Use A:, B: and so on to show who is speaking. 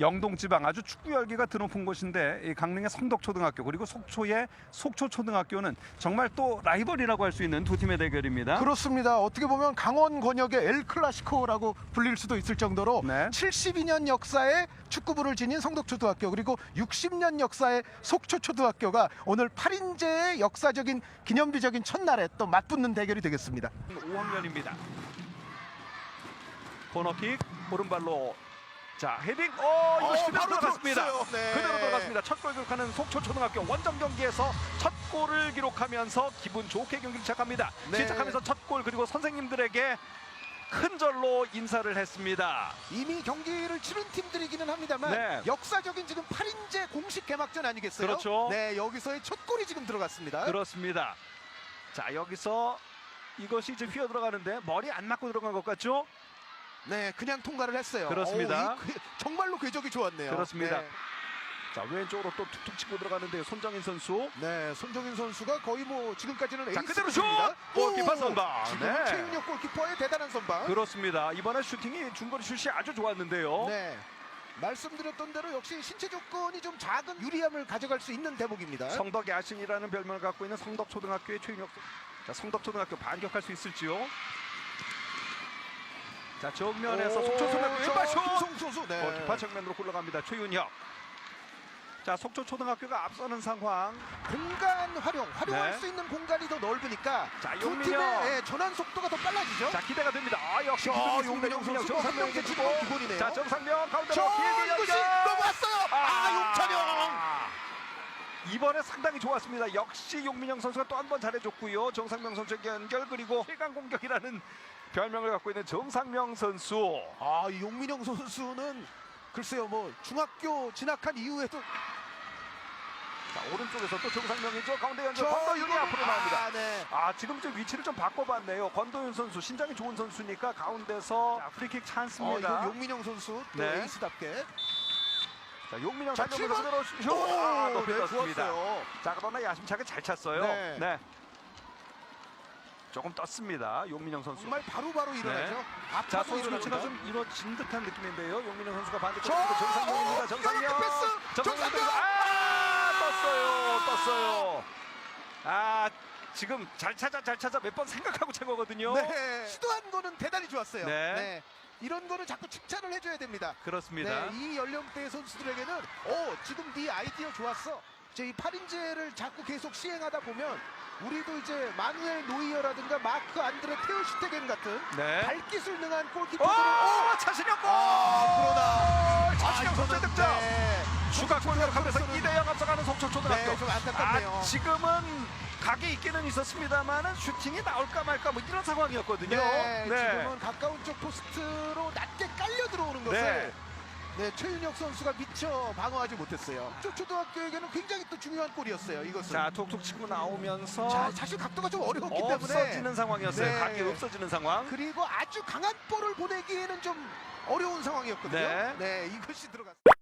A: 영동 지방 아주 축구 열기가 드높은 곳인데 이 강릉의 성덕초등학교 그리고 속초의 속초초등학교는 정말 또 라이벌이라고 할 수 있는 두 팀의 대결입니다.
B: 그렇습니다. 어떻게 보면 강원 권역의 엘 클라시코라고 불릴 수도 있을 정도로
A: 네.
B: 72년 역사의 축구부를 지닌 성덕초등학교 그리고 60년 역사의 속초초등학교가 오늘 8인제의 역사적인 기념비적인 첫날에 또 맞붙는 대결이 되겠습니다.
A: 5학년입니다. 코너킥 오른발로 자 헤딩 어 이거
B: 어,
A: 그대로
B: 바로
A: 들어갔습니다.
B: 들어갔어요. 네.
A: 그대로 들어갔습니다. 첫 골 기록하는 속초 초등학교 원정 경기에서 첫 골을 기록하면서 기분 좋게 경기를 시작합니다.
B: 네.
A: 시작하면서 첫 골 그리고 선생님들에게 큰 절로 인사를 했습니다.
B: 이미 경기를 치른 팀들이기는 합니다만
A: 네.
B: 역사적인 지금 8인제 공식 개막전 아니겠어요?
A: 그렇죠.
B: 네, 여기서의 첫 골이 지금 들어갔습니다.
A: 그렇습니다. 자 여기서 이것이 이제 휘어 들어가는데 머리 안 맞고 들어간 것 같죠?
B: 네, 그냥 통과를 했어요.
A: 그렇습니다.
B: 어우, 이 궤- 정말로 궤적이 좋았네요.
A: 그렇습니다.
B: 네.
A: 자 왼쪽으로 또 툭툭 치고 들어가는데 손정인 선수
B: 네, 손정인 선수가 거의 뭐 지금까지는
A: 자,
B: 에이스
A: 그대로 슛! 골키퍼
B: 오!
A: 선방.
B: 지금
A: 네.
B: 최윤혁 골키퍼의 대단한 선방.
A: 그렇습니다. 이번에 슈팅이 중거리 슛이 아주 좋았는데요.
B: 네. 말씀드렸던 대로 역시 신체 조건이 좀 작은 유리함을 가져갈 수 있는 대목입니다.
A: 성덕 야신이라는 별명을 갖고 있는 성덕 초등학교의 최윤혁. 자, 성덕 초등학교 반격할 수 있을지요? 자, 정면에서 속초 초등학교 왼발 슛!
B: 김성 선수. 네.
A: 골키퍼 정면으로 굴러갑니다. 최윤혁. 자, 속초 초등학교가 앞서는 상황.
B: 공간 활용, 활용할
A: 네.
B: 수 있는 공간이 더 넓으니까
A: 자,
B: 두
A: 용민혁.
B: 팀의 예, 전환 속도가 더 빨라지죠.
A: 자, 기대가 됩니다. 아, 역시
B: 자,
A: 기술이 있습니다.
B: 용민혁 선수
A: 정상명에게
B: 한 명째
A: 주고.
B: 주고 기본이네요.
A: 자, 정상명 가운데로
B: 저
A: 길게
B: 이것이. 넘어왔어요. 아, 용찬영.
A: 이번에 상당히 좋았습니다. 역시 용민영 선수가 또 한 번 잘해줬고요. 정상명 선수의 연결 그리고 최강 공격이라는 별명을 갖고 있는 정상명 선수.
B: 아, 이 용민영 선수는 글쎄요, 뭐 중학교 진학한 이후에도
A: 자 오른쪽에서 또 정상명이죠. 가운데 연결
B: 저
A: 권도윤이 앞으로 나옵니다.
B: 아, 네.
A: 아 지금 좀 위치를 좀 바꿔봤네요. 권도윤 선수 신장이 좋은 선수니까 가운데서 자, 프리킥
B: 어,
A: 찬스입니다.
B: 이거 용민영 선수 또
A: 네.
B: 에이스답게
A: 자 용민영 슛!
B: 오,
A: 아, 높이
B: 네,
A: 떴습니다.
B: 좋았어요.
A: 자 그러나 야심차게 잘 찼어요.
B: 네.
A: 네. 조금 떴습니다. 용민영 선수.
B: 정말 바로바로 일어나죠.
A: 네.
B: 아파도
A: 자 선수
B: 일어납니다.
A: 교체가 좀 이루어진 듯한 느낌인데요. 용민영 선수가 반대
B: 저-
A: 쪽으로 정상명입니다.
B: 어. 이렇게 패스! 정상명!
A: 아 떴어요. 떴어요. 아 지금 잘 찾아 잘 찾아 몇 번 생각하고 찬 거거든요.
B: 네. 시도한 거는 대단히 좋았어요.
A: 네.
B: 이런 거는 자꾸 칭찬을 해줘야 됩니다.
A: 그렇습니다.
B: 네, 이 연령대 선수들에게는 어 지금 네 아이디어 좋았어. 이제 이 8인제를 자꾸 계속 시행하다 보면 우리도 이제 마누엘 노이어라든가 마크 안드레 테오슈테겐 같은
A: 네.
B: 발기술 능한
A: 오
B: 골키퍼들을
A: 자신이 없고.
B: 아 그러나
A: 자신이 없어
B: 이거는,
A: 득점.
B: 네.
A: 추가 골을 하면서 2대 0 앞서가는 속초초등학교.
B: 네, 좀 안타깝네요.
A: 아, 지금은 각이 있기는 있었습니다만은 슈팅이 나올까 말까 뭐 이런 상황이었거든요.
B: 네, 지금은 가까운 쪽 포스트로 낮게 깔려 들어오는 것을
A: 네.
B: 네, 최윤혁 선수가 미처 방어하지 못했어요. 쪽 초등학교에게는 굉장히 또 중요한 골이었어요. 이것은.
A: 자 툭툭 치고 나오면서
B: 자, 사실 각도가 좀 어려웠기 때문에
A: 없어지는 상황이었어요.
B: 네.
A: 각이 없어지는 상황.
B: 그리고 아주 강한 볼을 보내기에는 좀 어려운 상황이었거든요.
A: 네.
B: 네, 이것이 들어갔어요.